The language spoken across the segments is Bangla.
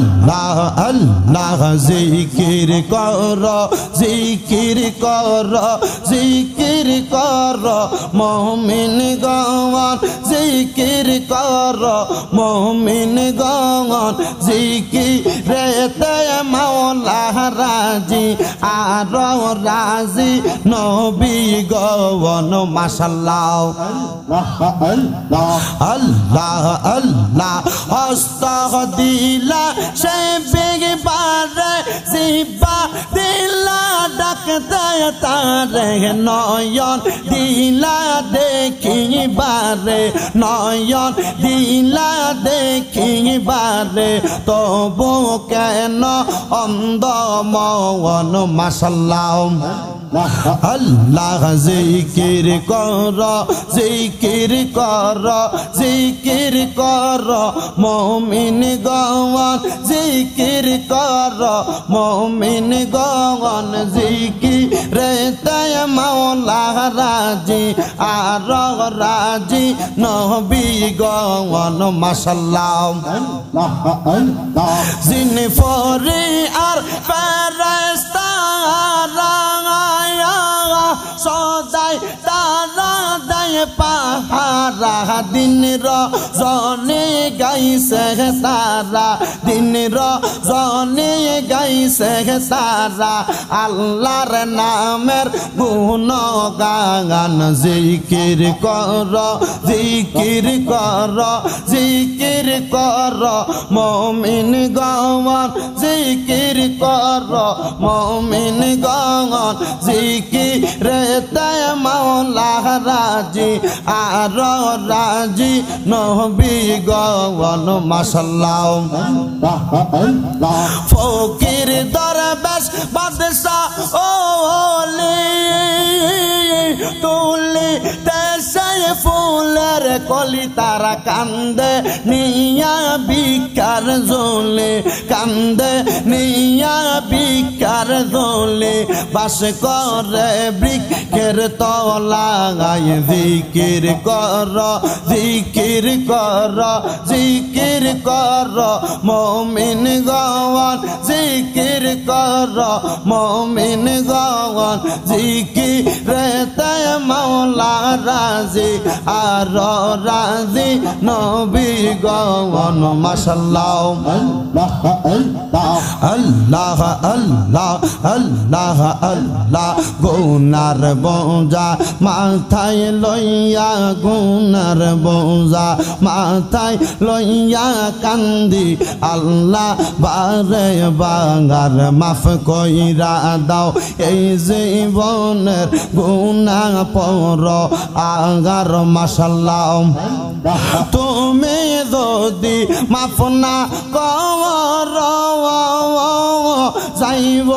আল্লাহ আল্লাহ জিকির কর জিকির কর জিকির কর, মমিন গাওয়ান, জিকির কর, মমিন গাওয়ান, জিকির রেতে মাওলা রাজি আর রাজি। নবী গওয়ান মাশাল্লাহ। আল্লাহ আল্লাহ, হস্ত দিলা, সে বেগে পারে জিবা দিলা তারে নয়ন দিলা দেখিবারে নয়ন দিলা তবু কেন অন্ধ মন মাসাল্লাহ আল্লাহ জিকির কর জিকির কর জিকির কর মমিন গওয়ান জিকির কর মমিন গওয়ান জিকির রে তাই মাওলা রাজি আর রাজি নবী গওয়ান মাসাল্লাহ জিন ফরি আর ফেরেস্তারা পাহারা দিন রজনে গাইছে তারা। দিন রজনে গাইছে তারা। আল্লাহর নামের গুণ গান জিকির কর জিকির কর জিকির কর। মমিন গওয়ান জিকির কর, মমিন গওয়ান জিকির রে মাওলা রাজি আর রাজি। নবী গন মাসাল্লাহ ফকির দরবেশ বাদশাহ কলি তারা কান্দে, নিয়া বিকার জলে। কান্দে, নিয়া বিকার জলে। বাস করে বৃক্ষের তলাগাই জিকির কর জিকির কর জিকির কর। মমিন গওয়ান জিকির কর। মমিন গওয়ান জিকির রে মাওলা রাজি। আর রাজি নবী মাশাল্লাহ। আল্লাহ আল্লাহ আল্লাহ আল্লাহ, গুনার বোঝা, মাথায় লইয়া গুনার বোঝা, মাথায় লইয়া কান্দি, আল্লাহ বারে বাঙার মাফ কইরা দাও, এই জীবনের গুনা পর, আগার মাসাল্লাহ তুমি যদি মাফ না কর যাইব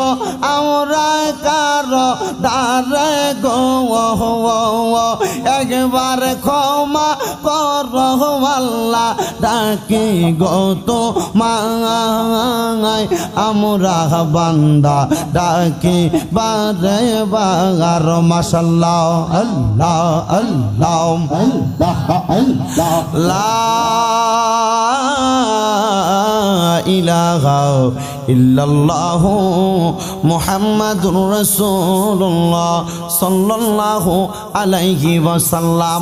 আমরা কার দারে গো একবার ক্ষমা আল্লাহ ডাকি গত মাই আমরা বান্দা ডাকি বারে বাগার মাসাল্লাহ আল্লাহ আল্লাহ লা ইলাহা ইল্লাল্লাহু মুহাম্মাদুর রাসূলুল্লাহ আলাইহি ওয়াসাল্লাম।